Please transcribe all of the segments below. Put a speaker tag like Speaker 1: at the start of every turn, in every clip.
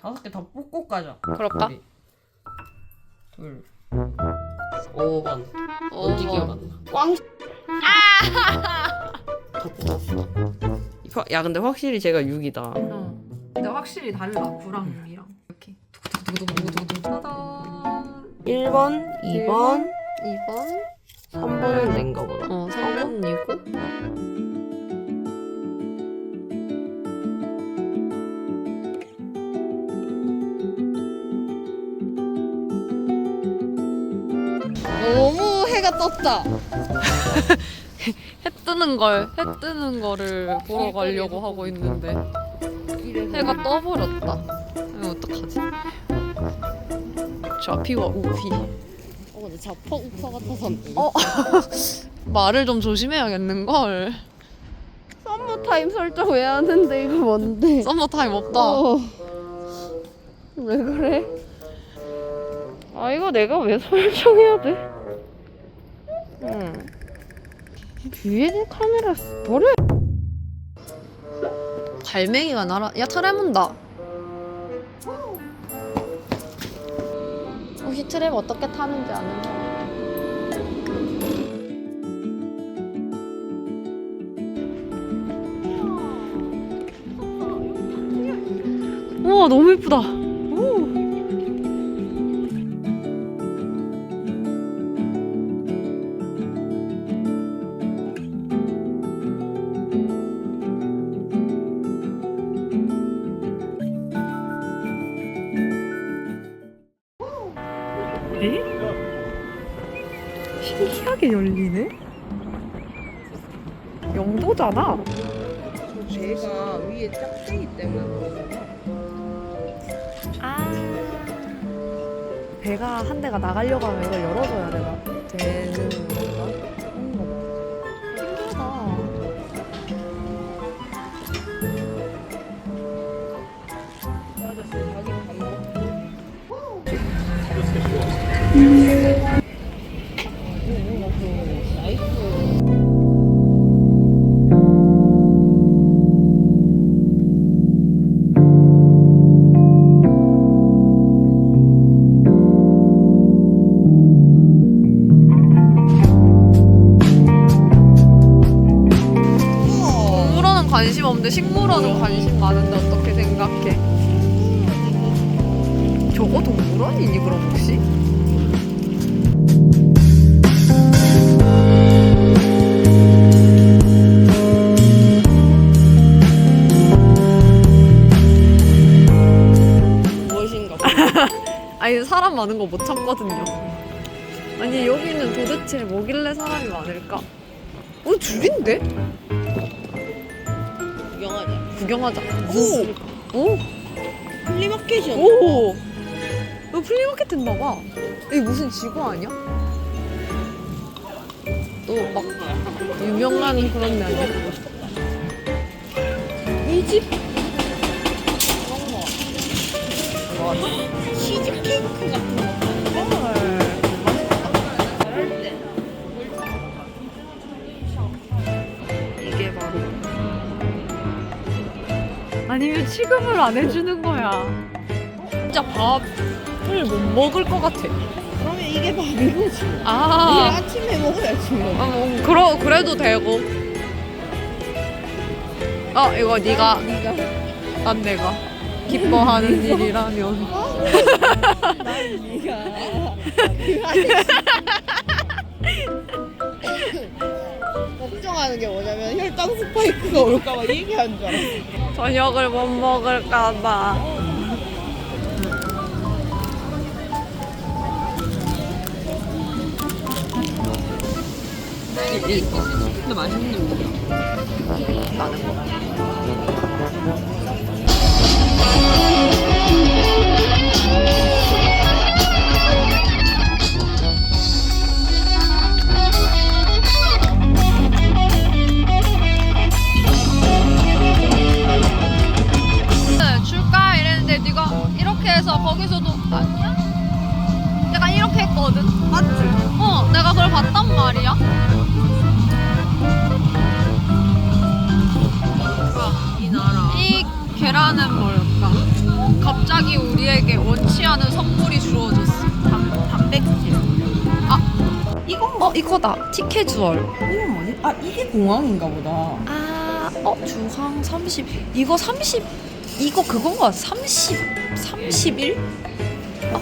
Speaker 1: 다섯 개 다 뽑고 가자.
Speaker 2: 그럴까?
Speaker 1: 우리. 둘. 5번.
Speaker 2: 오.
Speaker 1: 뭔지 기억 안 나. 꽝. 아! 야 근데 확실히 제가 6이다.
Speaker 2: 어. 근데 확실히 달라 구랑 육이랑 이렇게 두구두구두구두구두구 짜잔
Speaker 1: 1번, 2번,
Speaker 2: 2번
Speaker 1: 3번은 낸가 보다.
Speaker 2: 어 3번이고 너무 해가 떴다 해 뜨는 걸, 해 뜨는 거를 보러 가려고 하고 있는데 해가 떠버렸다. 이거 어떡하지? 좌피와 우피.
Speaker 1: 어, 근데 자퍼 우퍼 같아서.
Speaker 2: 어? 말을 좀 조심해야겠는 걸.
Speaker 1: 썸머 타임 설정 왜 하는데 이거 뭔데?
Speaker 2: 썸머 타임 없다.
Speaker 1: 어. 왜 그래? 아 이거 내가 왜 설정해야 돼? 응. 뒤에 카메라 버려.
Speaker 2: 갈매기가 날아. 야 트레문다. 혹시 트랩 어떻게 타는지 아는 사람? 우와 너무 예쁘다. 신기하게 열리네. 영도잖아.
Speaker 1: 배가 위에 짝대기 때문에?
Speaker 2: 아. 배가 한 대가 나가려고 하면 이걸 열어줘야 되나? 되는 관심 없는데 식물원은 관심 많은데 어떻게 생각해? 저거 동물원이니 그럼 혹시?
Speaker 1: 무엇인가?
Speaker 2: 아니 사람 많은 거 못 참거든요. 아니 여기는 도대체 뭐길래 사람이 많을까? 어 줄인데?
Speaker 1: 구경하자.
Speaker 2: 구경하자.
Speaker 1: 오!
Speaker 2: 오!
Speaker 1: 플리마켓이었나?
Speaker 2: 오! 이거 플리마켓 됐나 봐. 이게 무슨 지구 아니야? 또 막 유명한 그런 데 아니야? 이 집?
Speaker 1: 치즈케이크 같은 거.
Speaker 2: 아니면 취급을 안 해주는 거야. 진짜 밥을 못 먹을 것 같아.
Speaker 1: 그러면 이게 밥인 거지. 이게
Speaker 2: 아,
Speaker 1: 아침에 먹어야지 뭐.
Speaker 2: 아 뭐, 그러 그래도 되고. 어 이거 네가
Speaker 1: 네가
Speaker 2: 난 내가 기뻐하는 일이라면.
Speaker 1: 걱정하는 게 뭐냐면 혈당 스파이크가 올까봐 얘기한 줄 알았어.
Speaker 2: 저녁을 못 먹을까봐.
Speaker 1: 근데 맛있는 거.
Speaker 2: 나는 거. 했거든. 맞지? 어, 내가 그걸 봤단 말이야.
Speaker 1: 이 나라.
Speaker 2: 이 계란은 뭘까? 갑자기 우리에게 원치 않은 선물이 주어졌어.
Speaker 1: 단, 단백질.
Speaker 2: 이거 어 이거다. 티켓 주얼.
Speaker 1: 이거 뭐지? 아 이게 공항인가 보다.
Speaker 2: 아, 어 주황 30. 이거 30. 이거 그건가? 30. 31?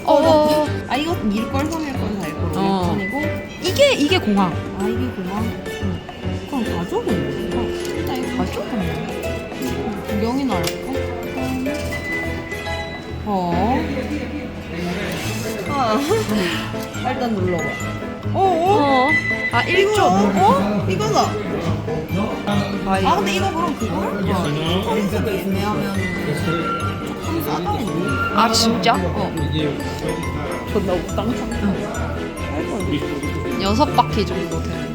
Speaker 2: 어.
Speaker 1: 아 이거 밀걸 삼일걸 달걸
Speaker 2: 어.
Speaker 1: 일본이고.
Speaker 2: 이게 이게 공항.
Speaker 1: 아 이게 공항. 그럼 가족은 뭐야? 나 이거 가족은 구경이나 할까? 어. 아. 일단 눌러봐. 어, 어?
Speaker 2: 어. 아
Speaker 1: 이거
Speaker 2: 1조.
Speaker 1: 어? 이거다. 아 근데 이거 그럼 그거? 컴퓨터도 예매하면 조금 싸다는데?
Speaker 2: 아 진짜?
Speaker 1: 어. 존나 우당탕.
Speaker 2: 여섯 바퀴 정도 되는.